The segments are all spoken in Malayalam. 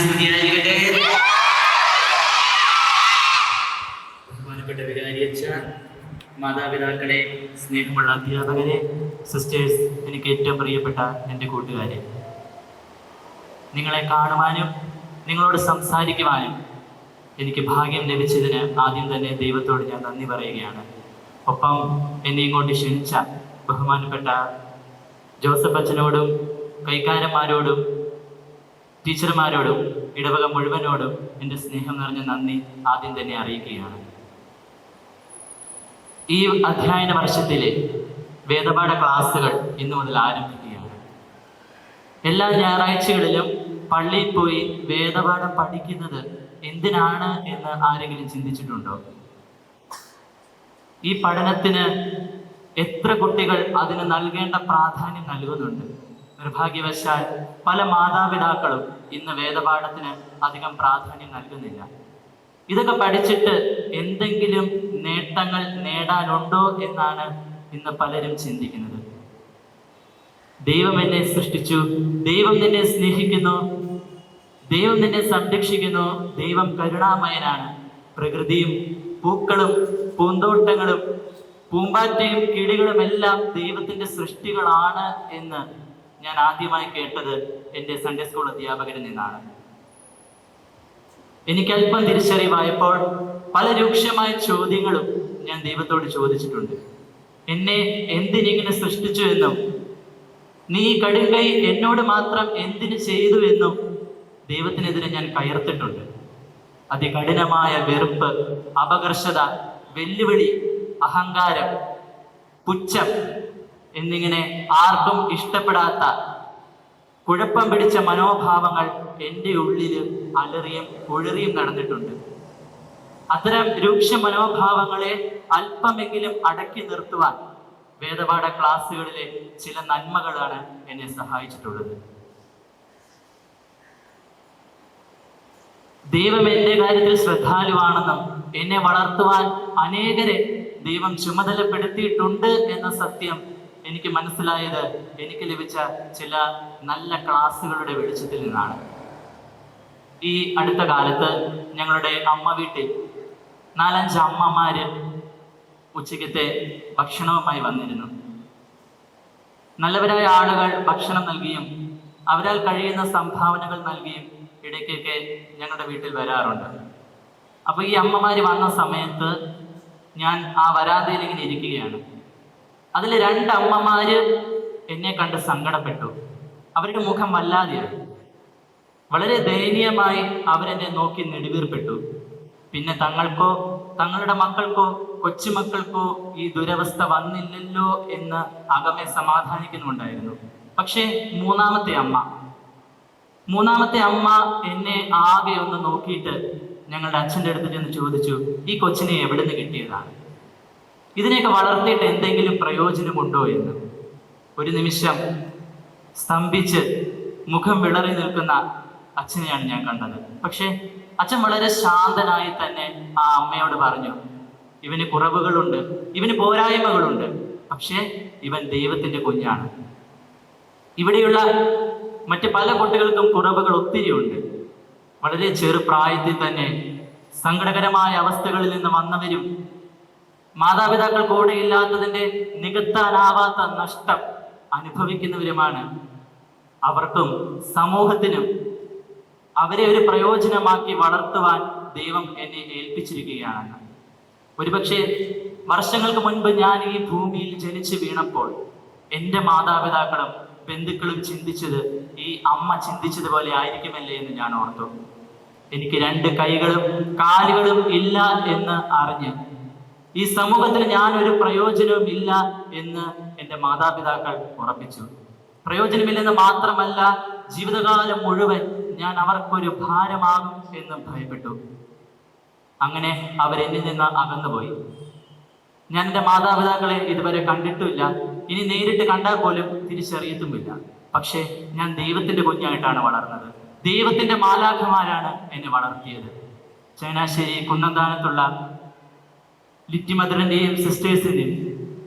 സ്തുതിയായിരിക്കട്ടെ ബഹുമാനപ്പെട്ട വികാരിയച്ച മാതാപിതാക്കളെ സ്നേഹമുള്ള അധ്യാപകരെ സിസ്റ്റേഴ്സ് എനിക്ക് ഏറ്റവും പ്രിയപ്പെട്ട എന്റെ കൂട്ടുകാരെ. നിങ്ങളെ കാണുവാനും നിങ്ങളോട് സംസാരിക്കുവാനും എനിക്ക് ഭാഗ്യം ലഭിച്ചതിന് ആദ്യം തന്നെ ദൈവത്തോട് ഞാൻ നന്ദി പറയുകയാണ്. ഒപ്പം എന്നെ ഇങ്ങോട്ട് ക്ഷണിച്ച ബഹുമാനപ്പെട്ട ജോസഫ് അച്ഛനോടും കൈക്കാരന്മാരോടും ടീച്ചർമാരോടും ഇടവക മുഴുവനോടും എന്റെ സ്നേഹം നിറഞ്ഞ നന്ദി ആദ്യം തന്നെ അറിയിക്കുകയാണ്. ഈ അധ്യയന വർഷത്തിലെ വേദപാഠ ക്ലാസ്സുകൾ ഇന്നു മുതൽ ആരംഭിക്കുകയാണ്. എല്ലാ ഞായറാഴ്ചകളിലും പള്ളിയിൽ പോയി വേദപാഠം പഠിക്കുന്നത് എന്തിനാണ് എന്ന് ആരെങ്കിലും ചിന്തിച്ചിട്ടുണ്ടോ? ഈ പഠനത്തിന് എത്ര കുട്ടികൾ അതിന് നൽകേണ്ട പ്രാധാന്യം നൽകുന്നുണ്ട്? നിർഭാഗ്യവശാൽ പല മാതാപിതാക്കളും ഇന്ന് വേദപാഠത്തിന് അധികം പ്രാധാന്യം നൽകുന്നില്ല. ഇതൊക്കെ പഠിച്ചിട്ട് എന്തെങ്കിലും നേട്ടങ്ങൾ നേടാനുണ്ടോ എന്നാണ് ഇന്ന് പലരും ചിന്തിക്കുന്നത്. ദൈവം എന്നെ സൃഷ്ടിച്ചു ദൈവം നിന്നെ സ്നേഹിക്കുന്നു ദൈവം നിന്നെ സംരക്ഷിക്കുന്നു ദൈവം കരുണാമയനാണ്. പ്രകൃതിയും പൂക്കളും പൂന്തോട്ടങ്ങളും പൂമ്പാറ്റയും കിളികളും എല്ലാം ദൈവത്തിന്റെ സൃഷ്ടികളാണ് എന്ന് ഞാൻ ആദ്യമായി കേട്ടത് എന്റെ സൺഡേ സ്കൂൾ അധ്യാപകരിൽ നിന്നാണ്. എനിക്ക് അല്പം തിരിച്ചറിവായപ്പോൾ പല രൂക്ഷമായ ചോദ്യങ്ങളും ഞാൻ ദൈവത്തോട് ചോദിച്ചിട്ടുണ്ട്. എന്നെ എന്തിനിങ്ങനെ സൃഷ്ടിച്ചു എന്നും നീ കടുങ്കൈ എന്നോട് മാത്രം എന്തിനു ചെയ്തു എന്നും ദൈവത്തിനെതിരെ ഞാൻ കയർത്തിട്ടുണ്ട്. അതികഠിനമായ വെറുപ്പ് അപകർഷത വെല്ലുവിളി അഹങ്കാരം പുച്ഛം എന്നിങ്ങനെ ആർക്കും ഇഷ്ടപ്പെടാത്ത കുഴപ്പം പിടിച്ച മനോഭാവങ്ങൾ എന്റെ ഉള്ളിൽ അലറിയും ഒഴറിയും നടന്നിട്ടുണ്ട്. അത്തരം രൂക്ഷ മനോഭാവങ്ങളെ അല്പമെങ്കിലും അടക്കി നിർത്തുവാൻ വേദപാഠ ക്ലാസ്സുകളിലെ ചില നന്മകളാണ് എന്നെ സഹായിച്ചിട്ടുള്ളത്. ദൈവം എന്റെ കാര്യത്തിൽ ശ്രദ്ധാലുവാണെന്നും എന്നെ വളർത്തുവാൻ അനേകരെ ദൈവം ചുമതലപ്പെടുത്തിയിട്ടുണ്ട് എന്ന സത്യം എനിക്ക് മനസ്സിലായത് എനിക്ക് ലഭിച്ച ചില നല്ല ക്ലാസ്സുകളുടെ വെളിച്ചത്തിൽ നിന്നാണ്. ഈ അടുത്ത കാലത്ത് ഞങ്ങളുടെ അമ്മ വീട്ടിൽ നാലഞ്ച് അമ്മമാര് ഉച്ചയ്ക്കത്തെ ഭക്ഷണവുമായി വന്നിരുന്നു. നല്ലവരായ ആളുകൾ ഭക്ഷണം നൽകിയും അവരാൽ കഴിയുന്ന സംഭാവനകൾ നൽകിയും ഇടയ്ക്കൊക്കെ ഞങ്ങളുടെ വീട്ടിൽ വരാറുണ്ട്. അപ്പോൾ ഈ അമ്മമാര് വന്ന സമയത്ത് ഞാൻ ആ വരാതയിൽ ഇങ്ങനെ ഇരിക്കുകയാണ്. അതിൽ രണ്ട് അമ്മമാര് എന്നെ കണ്ട് സങ്കടപ്പെട്ടു. അവരുടെ മുഖം വല്ലാതെയായി. വളരെ ദയനീയമായി അവരെന്നെ നോക്കി നെടുവീർപ്പെട്ടു. പിന്നെ തങ്ങൾക്കോ തങ്ങളുടെ മക്കൾക്കോ കൊച്ചുമക്കൾക്കോ ഈ ദുരവസ്ഥ വന്നില്ലല്ലോ എന്ന് അകമെ സമാധാനിക്കുന്നുണ്ടായിരുന്നു പക്ഷേ മൂന്നാമത്തെ അമ്മ മൂന്നാമത്തെ അമ്മ എന്നെ ആകെ ഒന്ന് നോക്കിയിട്ട് ഞങ്ങളുടെ അച്ഛന്റെ അടുത്ത് ചെന്ന് ചോദിച്ചു ഈ കൊച്ചിനെ എവിടെ നിന്ന് കിട്ടിയതാണ്? ഇതിനെയൊക്കെ വളർത്തിയിട്ട് എന്തെങ്കിലും പ്രയോജനമുണ്ടോ എന്ന്? ഒരു നിമിഷം സ്തംഭിച്ച് മുഖം വിളറി നിൽക്കുന്ന അച്ഛനെയാണ് ഞാൻ കണ്ടത്. പക്ഷേ അച്ഛൻ വളരെ ശാന്തനായി തന്നെ ആ അമ്മയോട് പറഞ്ഞു ഇവന് കുറവുകളുണ്ട് ഇവന് പോരായ്മകളുണ്ട് പക്ഷേ ഇവൻ ദൈവത്തിന്റെ കുഞ്ഞാണ്. ഇവിടെയുള്ള മറ്റ് പല കുട്ടികൾക്കും കുറവുകൾ ഒത്തിരിയുണ്ട് വളരെ ചെറുപ്രായത്തിൽ തന്നെ സങ്കടകരമായ അവസ്ഥകളിൽ നിന്ന് വന്നവരും മാതാപിതാക്കൾ കൂടെ ഇല്ലാത്തതിന്റെ നികത്താനാവാത്ത നഷ്ടം അനുഭവിക്കുന്നവരുമാണ്. അവർക്കും സമൂഹത്തിനും അവരെ ഒരു പ്രയോജനമാക്കി വളർത്തുവാൻ ദൈവം എന്നെ ഏൽപ്പിച്ചിരിക്കുകയാണ്. ഒരുപക്ഷെ വർഷങ്ങൾക്ക് മുൻപ് ഞാൻ ഈ ഭൂമിയിൽ ജനിച്ചു വീണപ്പോൾ എന്റെ മാതാപിതാക്കളും ബന്ധുക്കളും ചിന്തിച്ചത് ഈ അമ്മ ചിന്തിച്ചതുപോലെ ആയിരിക്കുമല്ലേ എന്ന് ഞാൻ ഓർത്തു. എനിക്ക് രണ്ട് കൈകളും കാലുകളും ഇല്ല എന്ന് അറിഞ്ഞ് ഈ സമൂഹത്തിൽ ഞാൻ ഒരു പ്രയോജനവും ഇല്ല എന്ന് എന്റെ മാതാപിതാക്കൾ ഉറപ്പിച്ചു. പ്രയോജനമില്ലെന്ന് മാത്രമല്ല ജീവിതകാലം മുഴുവൻ ഞാൻ അവർക്കൊരു ഭാരമാകും എന്ന് ഭയപ്പെട്ടു. അങ്ങനെ അവരെന്നിൽ നിന്ന് അകന്നുപോയി. ഞാൻ എന്റെ മാതാപിതാക്കളെ ഇതുവരെ കണ്ടിട്ടുമില്ല ഇനി നേരിട്ട് കണ്ടാൽ പോലും തിരിച്ചറിയത്തുമില്ല. പക്ഷേ ഞാൻ ദൈവത്തിന്റെ കുഞ്ഞായിട്ടാണ് വളർന്നത്. ദൈവത്തിന്റെ മാലാഖമാരാണ് എന്നെ വളർത്തിയത്. ചങ്ങനാശ്ശേരി കുന്നന്താനത്തുള്ള ലിറ്റി മദറിന്റെയും സിസ്റ്റേഴ്സിന്റെയും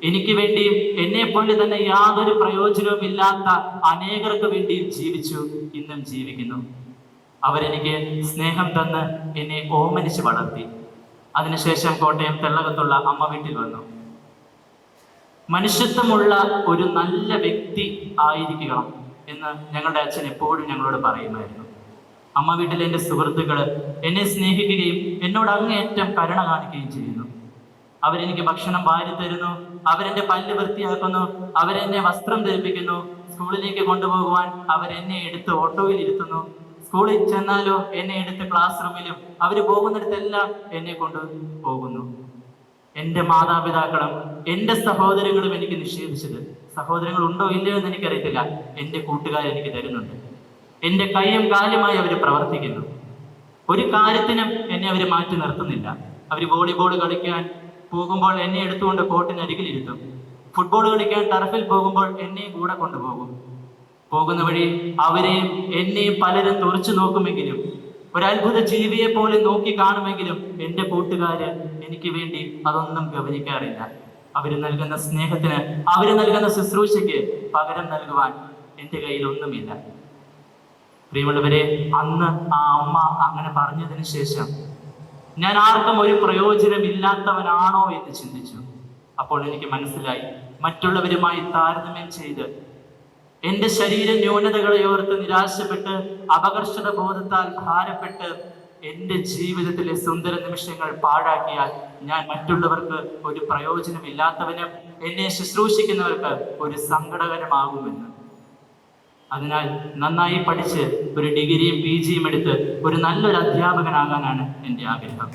എനിക്ക് വേണ്ടിയും എന്നെ പോലെ തന്നെ യാതൊരു പ്രയോജനവും ഇല്ലാത്ത അനേകർക്ക് വേണ്ടിയും ജീവിച്ചു ഇന്നും ജീവിക്കുന്നു. അവരെനിക്ക് സ്നേഹം തന്ന് എന്നെ ഓമനിച്ച് വളർത്തി. അതിനുശേഷം കോട്ടയം തെള്ളകത്തുള്ള അമ്മ വീട്ടിൽ വന്നു. മനുഷ്യത്വമുള്ള ഒരു നല്ല വ്യക്തി ആയിരിക്കണം എന്ന് ഞങ്ങളുടെ അച്ഛൻ എപ്പോഴും ഞങ്ങളോട് പറയുമായിരുന്നു. അമ്മ വീട്ടിലെ എന്റെ സുഹൃത്തുക്കൾ എന്നെ സ്നേഹിക്കുകയും എന്നോട് അങ്ങേയറ്റം കരുണ കാണിക്കുകയും ചെയ്യുന്നു. അവരെനിക്ക് ഭക്ഷണം വാരി തരുന്നു അവരെന്റെ പല്ല് വൃത്തിയാക്കുന്നു. അവരെന്നെ വസ്ത്രം ധരിപ്പിക്കുന്നു. സ്കൂളിലേക്ക് കൊണ്ടുപോകുവാൻ അവരെന്നെ എടുത്ത് ഓട്ടോയിൽ ഇരുത്തുന്നു. സ്കൂളിൽ ചെന്നാലോ എന്നെ എടുത്ത് ക്ലാസ് റൂമിലും അവർ പോകുന്നിടത്തെല്ലാം എന്നെ കൊണ്ട് പോകുന്നു. എന്റെ മാതാപിതാക്കളും എന്റെ സഹോദരങ്ങളും എനിക്ക് നിഷേധിച്ചത് സഹോദരങ്ങൾ ഉണ്ടോ ഇല്ലയോ എന്ന് എനിക്കറിയത്തില്ല. എന്റെ കൂട്ടുകാർ എനിക്ക് തരുന്നുണ്ട്. എന്റെ കൈയും കാലുമായി അവർ പ്രവർത്തിക്കുന്നു. ഒരു കാര്യത്തിനും എന്നെ അവർ മാറ്റി നിർത്തുന്നില്ല. അവർ വോളിബോൾ കളിക്കാൻ പോകുമ്പോൾ എന്നെ എടുത്തുകൊണ്ട് കോട്ടിനരികിൽ ഇരുത്തും. ഫുട്ബോൾ കളിക്കാൻ ടർഫിൽ പോകുമ്പോൾ എന്നെയും കൂടെ കൊണ്ടുപോകും. പോകുന്ന വഴി അവരെയും എന്നെയും പലരും തുറച്ചു നോക്കുമെങ്കിലും ഒരത്ഭുത ജീവിയെ പോലെ നോക്കി കാണുമെങ്കിലും എന്റെ കൂട്ടുകാര് എനിക്ക് വേണ്ടി അതൊന്നും ഗവനിക്കാറില്ല. അവർ നൽകുന്ന സ്നേഹത്തിന് അവർ നൽകുന്ന ശുശ്രൂഷയ്ക്ക് പകരം നൽകുവാൻ എന്റെ കയ്യിൽ ഒന്നുമില്ല. പ്രിയമുള്ളവരെ അന്ന് ആ അമ്മ അങ്ങനെ പറഞ്ഞതിന് ശേഷം ഞാൻ ആർക്കും ഒരു പ്രയോജനമില്ലാത്തവനാണോ എന്ന് ചിന്തിച്ചു. അപ്പോൾ എനിക്ക് മനസ്സിലായി മറ്റുള്ളവരുമായി താരതമ്യം ചെയ്ത് എന്റെ ശരീര ന്യൂനതകളെ ഓർത്ത് നിരാശപ്പെട്ട് അപകർഷത ബോധത്താൽ ഭാരപ്പെട്ട് എന്റെ ജീവിതത്തിലെ സുന്ദര നിമിഷങ്ങൾ പാഴാക്കിയാൽ ഞാൻ മറ്റുള്ളവർക്ക് ഒരു പ്രയോജനമില്ലാത്തവനും എന്നെ ശുശ്രൂഷിക്കുന്നവർക്ക് ഒരു സങ്കടകരമാകുമെന്ന്. അതിനാൽ നന്നായി പഠിച്ച് ഒരു ഡിഗ്രിയും പി ജിയും എടുത്ത് ഒരു നല്ലൊരു അധ്യാപകനാകാനാണ് എന്റെ ആഗ്രഹം.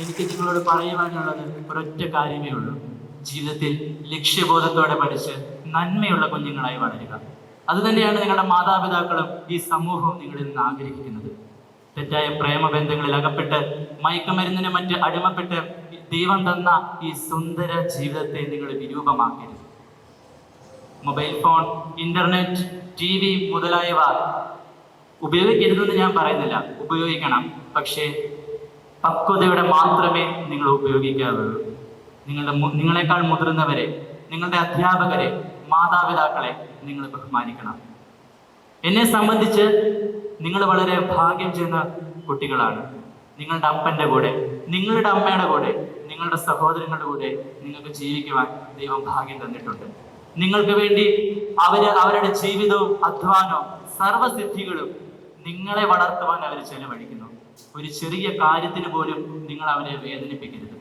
എനിക്ക് നിങ്ങളോട് പറയുവാനുള്ളത് ഒരൊറ്റ കാര്യമേ ഉള്ളൂ. ജീവിതത്തിൽ ലക്ഷ്യബോധത്തോടെ പഠിച്ച് നന്മയുള്ള കുഞ്ഞുങ്ങളായി വളരുക. അതുതന്നെയാണ് നിങ്ങളുടെ മാതാപിതാക്കളും ഈ സമൂഹവും നിങ്ങളിൽ നിന്ന് ആഗ്രഹിക്കുന്നത്. തെറ്റായ പ്രേമബന്ധങ്ങളിൽ അകപ്പെട്ട് മയക്കുമരുന്നിന് മറ്റ് അടിമപ്പെട്ട് ദൈവം തന്ന ഈ സുന്ദര ജീവിതത്തെ നിങ്ങൾ വിരൂപമാക്കരുത്. Mobile phone internet T V മുതലായവ ഉപയോഗിക്കരുതെന്ന് ഞാൻ പറയുന്നില്ല. ഉപയോഗിക്കണം. പക്ഷേ പക്വതയുടെ മാത്രമേ നിങ്ങൾ ഉപയോഗിക്കാവുള്ളൂ. നിങ്ങളുടെ നിങ്ങളെക്കാൾ മുതിർന്നവരെ നിങ്ങളുടെ അധ്യാപകരെ മാതാപിതാക്കളെ നിങ്ങൾ ബഹുമാനിക്കണം. എന്നെ സംബന്ധിച്ച് നിങ്ങൾ വളരെ ഭാഗ്യം ചെയ്യുന്ന കുട്ടികളാണ്. നിങ്ങളുടെ അപ്പന്റെ കൂടെ നിങ്ങളുടെ അമ്മയുടെ കൂടെ നിങ്ങളുടെ സഹോദരങ്ങളുടെ കൂടെ നിങ്ങൾക്ക് ജീവിക്കുവാൻ ദൈവം ഭാഗ്യം തന്നിട്ടുണ്ട്. നിങ്ങൾക്ക് വേണ്ടി അവർ അവരുടെ ജീവിതവും അധ്വാനവും സർവസിദ്ധികളും നിങ്ങളെ വളർത്തുവാൻ അവർ ചെലവഴിക്കുന്നു. ഒരു ചെറിയ കാര്യത്തിന് പോലും നിങ്ങൾ അവരെ വേദനിപ്പിക്കരുത്.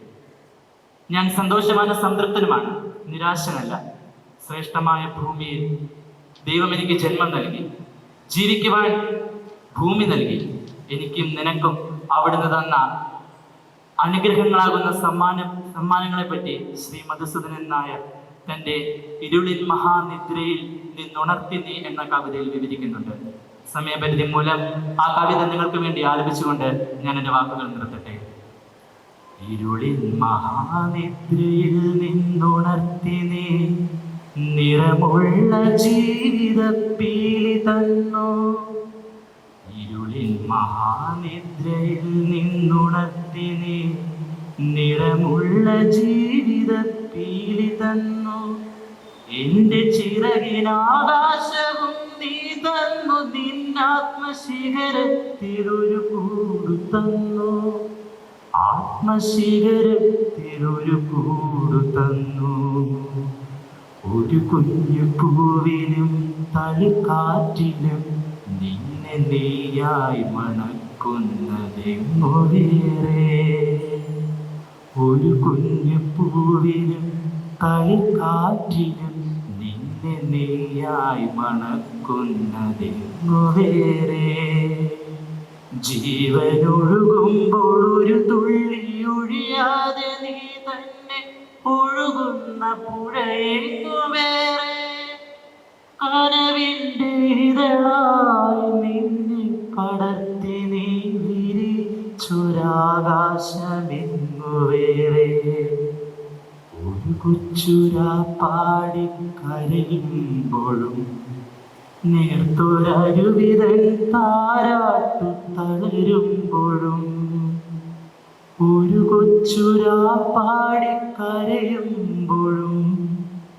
ഞാൻ സന്തോഷവാന സംതൃപ്തനുമാണ് നിരാശനല്ല. ശ്രേഷ്ഠമായ ഭൂമിയിൽ ദൈവം എനിക്ക് ജന്മം നൽകി ജീവിക്കുവാൻ ഭൂമി നൽകി എനിക്കും നിനക്കും അവിടുന്ന് തന്ന അനുഗ്രഹങ്ങളാകുന്ന സമ്മാന സമ്മാനങ്ങളെ പറ്റി ശ്രീ മധുസൂദനൻ നായർ തന്റെ ഇരുളിൻ മഹാനിദ്രയിൽ നിന്നുണർത്തി നീ എന്ന കവിതയിൽ വിവരിക്കുന്നുണ്ട്. സമയപരിധി മൂലം ആ കവിത നിങ്ങൾക്ക് വേണ്ടി ആലപിച്ചുകൊണ്ട് ഞാൻ എന്റെ വാക്കുകൾ നിർത്തട്ടെ. ഇരുളിൻ മഹാനിദ്രയിൽ നിന്നുണർത്തി നീ നിറമുള്ള ജീവിതപ്പീലി തന്നു. മഹാനിദ്രയിൽ നിന്നുണർത്തി നീ നിറമുള്ള ജീവിതപ്പീലി തന്നു എന്റെ ചിറകിനാകാശവും നീ തന്നു. നിന്നാത്മശിഖരത്തിലൊരു കൂടു തന്നു ആത്മശിഖരത്തിലൊരു കൂടു തന്നു ഒരു കുഞ്ഞു പൂവിനും തളിക്കാറ്റിലും നിന്നെ നീയായി മണക്കുന്നതെങ്ങോ വേറെ ഒരു കുഞ്ഞു പൂവിനും തളിക്കാറ്റിലും നിന്നെ നീയായി മണക്കുന്നതെങ്ങോ വേറെ ജീവനൊഴുകുമ്പോൾ ഒരു തുള്ളി ഒഴിയാതെ നീ തന്നെ ഒഴുകുന്ന പുഴയെങ്ങു വേറെ കനവിന്റെ പടർത്തി നീ വിരിച്ചൊരാകാശമെങ്ങു വേറെ ഒരു കൊച്ചുര പാടി കരയുമ്പോഴും നേർത്തൊരരുവിതൻ താരാട്ടു തളരുമ്പോഴും ഒരു കൊച്ചുരാ പാടി കരയുമ്പോഴും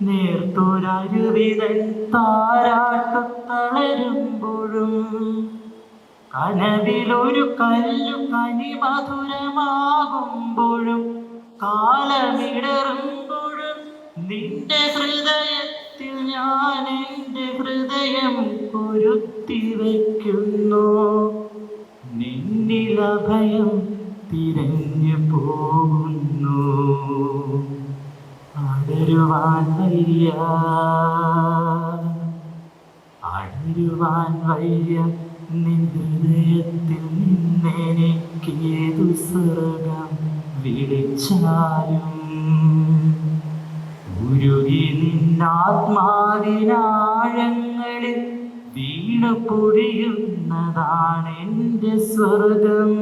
നേർത്തൊരരുവിതൻ താരാട്ടു തളരുമ്പോഴും കനവിലൊരു കല്ലു കനി മധുരമാകുമ്പോഴും കാലമിടറുമ്പോഴും നിന്റെ ഹൃദയത്തിൽ ഞാൻ എന്റെ ഹൃദയം പൊരുത്തി വയ്ക്കുന്നു. നിന്നിലഭയം തിരഞ്ഞു പോകുന്നു. അടരുവാൻ വയ്യ. അടരുവാൻ വയ്യ. ഹൃദയത്തിൽ നിന്നെനിക്കേതു സ്വർഗം വിളിച്ചാലും? ഉരുകി നിന്നാത്മാവിനാഴങ്ങളിൽ വീണു പൊഴിയുന്നതാണ് എന്റെ സ്വർഗം.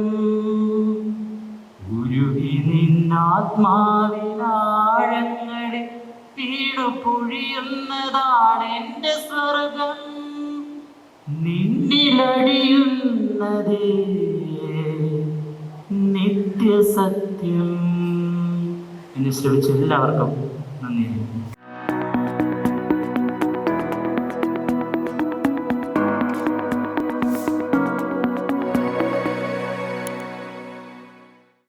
ഉരുകി നിന്നാത്മാവിനാഴങ്ങളിൽ വീണു പൊഴിയുന്നതാണ് എന്റെ സ്വർഗം. നിത്യസത്യം. എന്നെ ശ്രമിച്ച എല്ലാവർക്കും നന്ദി.